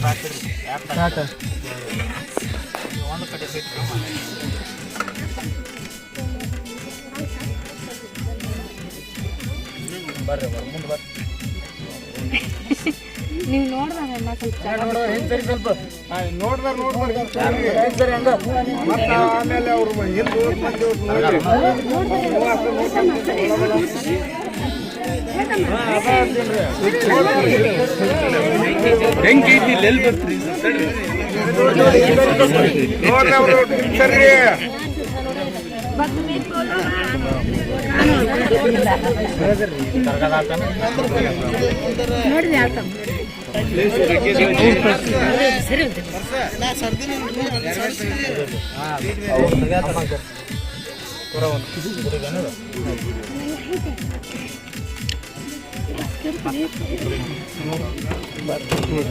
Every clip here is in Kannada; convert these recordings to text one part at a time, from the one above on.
ಸಾಕ ಒಂದು ಕಡೆ ಬರ್ರಿ ಬರ್ರಿ ಮುಂದೆ ಬರ್ರಿ ನೀವು ನೋಡ್ದಾಗ ಎಲ್ಲ ಸ್ವಲ್ಪ ನೋಡು ಹಿಂದ್ಸರಿ ಸ್ವಲ್ಪ ನೋಡ್ದಾರ ನೋಡ್ದಾರ ಹಿಂದ್ಸರಿ ಹಂಗ ಮತ್ತ ಆಮೇಲೆ ಅವ್ರು ಹಿಂದ್ ಹೋಗ್ ಮಂದಿ ಹೋಗ್ ನೋಡಿ ಬೆಂಕಿ ಐತಿ ಎಲ್ಲಿ ಬರ್ತೀರಿ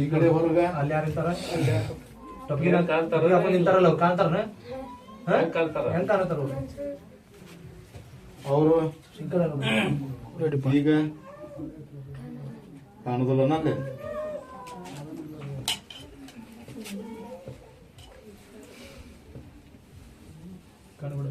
ಈ ಕಡೆ ಹೊರಗ? ಅಲ್ಲಿ ಯಾರು ಇರ್ತಾರ? ಟೊಪ್ಪಿಗೆ ಅಪ್ಪ ನಿಂತಾರಲ್ಲ ಅವ್ರು ಕಾಣ್ತಾರನ? ಹೆಂಗ್ ಕಾಣತ್ತಾರ ಅವ್ರು? ಅವರು ಈಗ ಕಾಣುದಿಲ್ಲ ನಲ್ಲಿ ಕಾಣ್ಬಿಡು.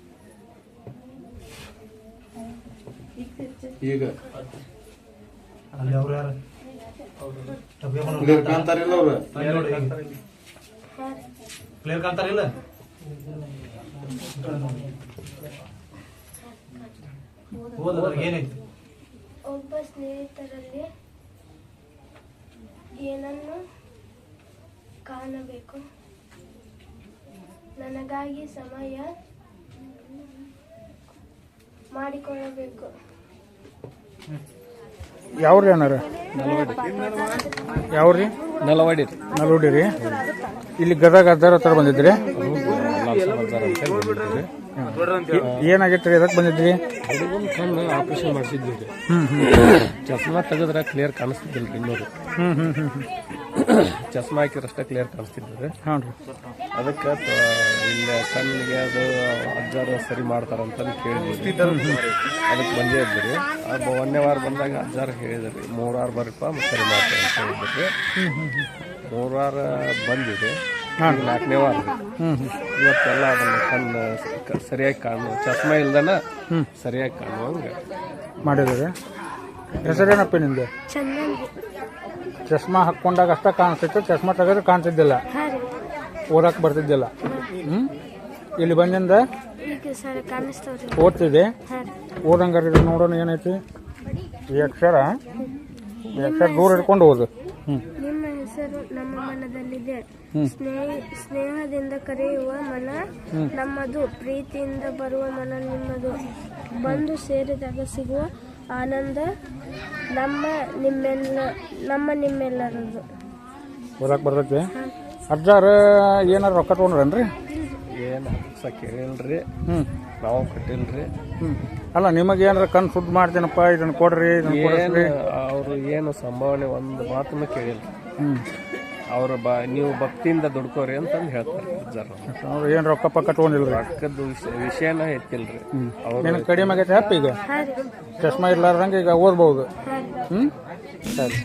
ಈಗ. ಅಲ್ಲಿ ಅವ್ರು ಯಾರು? ಅವ್ರು ಕ್ಲಿಯರ್ ಕಾಣ್ತಾರಿಲ್ಲ ಹೋದ ಏನೈತಿ ಒಬ್ಬ ಸ್ನೇಹಿತರಲ್ಲಿ ಏನನ್ನು ಕಾಣಬೇಕು. ನನಗಾಗಿ ಸಮಯ ಮಾಡಿಕೊಳ್ಳಬೇಕು. ಯಾವ್ರಿ ಅಣ್ಣಾರ ಯಾವ್ರಿ? ನಲವಾಡಿ ನಲ್ವಡಿ ರೀ. ಇಲ್ಲಿ ಗದಗ ಹದ್ದಾರ ಹತ್ರ ಬಂದಿದ್ರಿ? ಏನಾಗೈತೆ ರೀ ಎದಕ್ ಬಂದಿದ್ರಿ? ಹುಡುಗನ ಕಣ್ಣು ಆಪರೇಷನ್ ಮಾಡಿಸಿದ್ವಿ ರೀ. ಚಸ್ಮಾ ತೆಗೆದ್ರೆ ಕ್ಲಿಯರ್ ಕಾಣಿಸ್ತಿದ್ದಿಲ್ಲ ಹ್ಮ್ ಇನ್ನೂರು ಹ್ಮ್ ಹಾಕಿರೋ ಹಾಕಿರಷ್ಟೇ ಕ್ಲಿಯರ್ ಕಾಣಿಸ್ತಿದ್ರಿ ಹ್ಞೂ ರೀ. ಅದಕ್ಕೆ ಇಲ್ಲಿ ಕಣ್ಣಿಗೆ ಅದು ಅಜ್ಜಾರು ಸರಿ ಮಾಡ್ತಾರಂತ ಕೇಳಿದ್ವಿ. ಅದಕ್ಕೆ ಬಂದೇ ಇದ್ದೀರಿ. ಅದು ಒಂದನೇ ವಾರ ಬಂದಾಗ ಅಜ್ಜಾರು ಹೇಳಿದ್ರಿ ಮೂರು ವಾರ ಬರಪ್ಪ ಸರಿ ಮಾಡ್ತಾರೆ ಅಂತ ಹೇಳಿದ್ರಿ. ಮೂರು ವಾರ ಬಂದಿದೆ ನಾಲ್ಕನೇ ವಾರ. ಇವತ್ತೆಲ್ಲ ಅದನ್ನ ಕಣ್ಣು ಸರಿಯಾಗಿ ಕಾಣು ಚಸ್ಮಾ ಇಲ್ದನ ಸರಿಯಾಗಿ ಕಾಣುವಂಗೆ ಮಾಡಿದ್ರಿ ಹೆಸರೇನಪ್ಪ ನಿಂದು? ಚಂದನ್ ಚಸ್ಮಾ ಹಾಕೊಂಡಾಗ ಅಷ್ಟ ಕಾಣಿಸ್ತಿತ್ತು ಚಸ್ಮಾ ತೆಗೆದ್ರೆ ಕಾಣ್ತಿದ್ದಿಲ್ಲ ಓದಕ್ಕೆ ಬರ್ತಿದ್ದಿಲ್ಲ. ಹ್ಮ್? ಇಲ್ಲಿ ಬಂದಿಂದ ಈಗ ಸರ್ ಕಾಣಿಸ್ತಾವ್ರಿ. ಓದ್ತಿದೆ ಹಾಂ ಓದಂಗಾರ ನೋಡೋಣ ಏನೈತಿ? ಈ ಅಕ್ಷರ? ಈ ಅಕ್ಷರ ದೂರ ಹಿಡ್ಕೊಂಡು ಓದು. ನಿಮ್ಮ ಹೆಸರು ನಮ್ಮ ಮನದಲ್ಲಿದೆ. ಸ್ನೇಹದಿಂದ ಕರೆಯುವ ಮನ ನಮ್ಮದು ಪ್ರೀತಿಯಿಂದ ಬರುವ ಮನ ನಿಮ್ಮದು. ಬಂದು ಸೇರಿದಾಗ ಸಿಗುವ ಆನಂದ ನಮ್ಮ ನಿಮ್ಮೆಲ್ಲ ನಮ್ಮ ನಿಮ್ಮೆಲ್ಲರದು. ಓದಕ್ಕೆ ಬರ್ತೈತಿ? ಅಜ್ಜಾರ ಏನಾರ ರೊಕ್ಕ ತೊಗೊಂಡ್ರೇನ್ರಿ? ಏನು ಪೈಸಾ ಕೇಳಿಲ್ರಿ. ಹ್ಞೂ ನಾವು ಕಟ್ಟಿಲ್ರಿ. ಹ್ಞೂ ಅಲ್ಲ ನಿಮಗೆ ಏನಾರ ಕಣ್ ಸುದ್ದು ಮಾಡ್ತೀನಪ್ಪ ಇದನ್ನು ಕೊಡ್ರಿ ಇದನ್ನು ಕೊಡ್ರಿ. ಕೊಡಿಸ್ರಿ ಅವರು ಏನು ಸಂಭಾವನೆ ಒಂದು ಮಾತನ್ನು ಕೇಳಿಲ್ಲ ಹ್ಞೂ ಅವ್ರು ಬ ನೀವು ಭಕ್ತಿಯಿಂದ ದುಡ್ಕೋರಿ ಅಂತಂದು ಹೇಳ್ತಾರೆ ಅಜ್ಜಾರ ಅವ್ರು. ಏನು ರೊಕ್ಕ ಪಕ್ಕ ತೊಗೊಂಡಿಲ್ಲ ರೊಕ್ಕದ ವಿಷಯನೇ ವಿಷಯನ ಎತ್ತಿಲ್ರಿ ಅವ್ರು ನಿನಗೆ ಕಡಿಮೆ ಆಗೈತೆ ಹ್ಯಾಪಿ ಈಗ? ಚಶ್ಮಾ ಇರ್ಲಾರ್ದಂಗೆ ಈಗ ಓದ್ಬೋದು. ಹ್ಞೂ ಸರಿ.